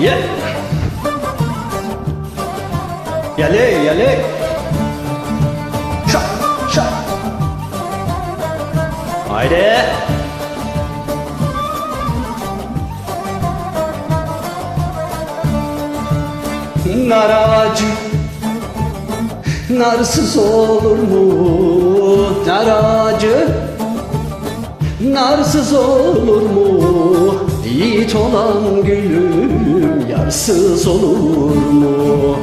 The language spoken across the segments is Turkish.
Ye. Yale yale. Şak şak. Haydi. Nar ağacı Narsız olur mu nar ağacı Narsız olur mu Yiğit olan gülüm Yarsız olur mu?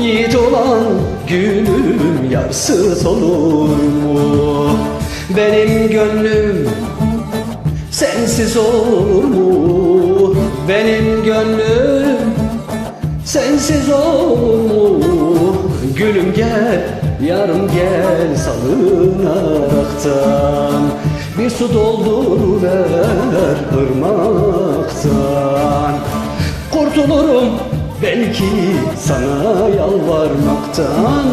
Yiğit olan gülüm Yarsız olur mu? Benim gönlüm Sensiz olur mu? Benim gönlüm Sensiz olur mu? Gülüm gel Yarım gel salınaktan Bir su dolduruver Kurtulurum belki sana yalvarmaktan.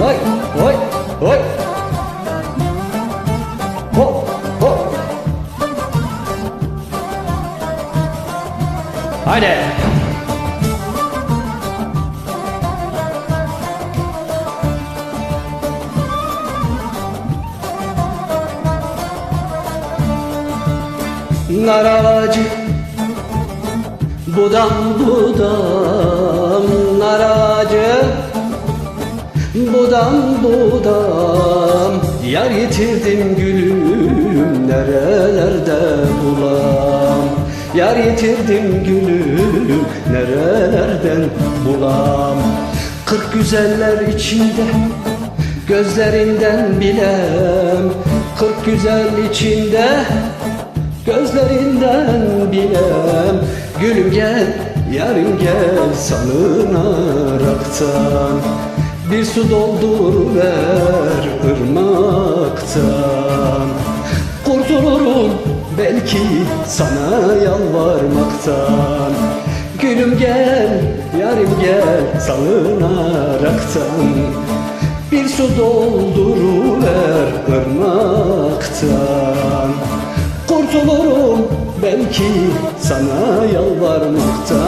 Vay vay vay. Hop hop. Haydi. Nar ağacı Budam budam nar ağacı Budam budam Yar yitirdim gülüm Nerelerde bulam? Yar yitirdim gülüm Nerelerden bulam? Kırk güzeller içinde Gözlerinden bilem. Kırk güzel içinde Gözlerinden bilem Gülüm gel, yarım gel Salınaraktan Bir su doldur ver ırmaktan. Kurtulurum belki sana yalvarmaktan. Gülüm gel, yarım gel Salınaraktan bir su dolduruver ırmaktan. Kurtulurum belki sana yalvarmaktan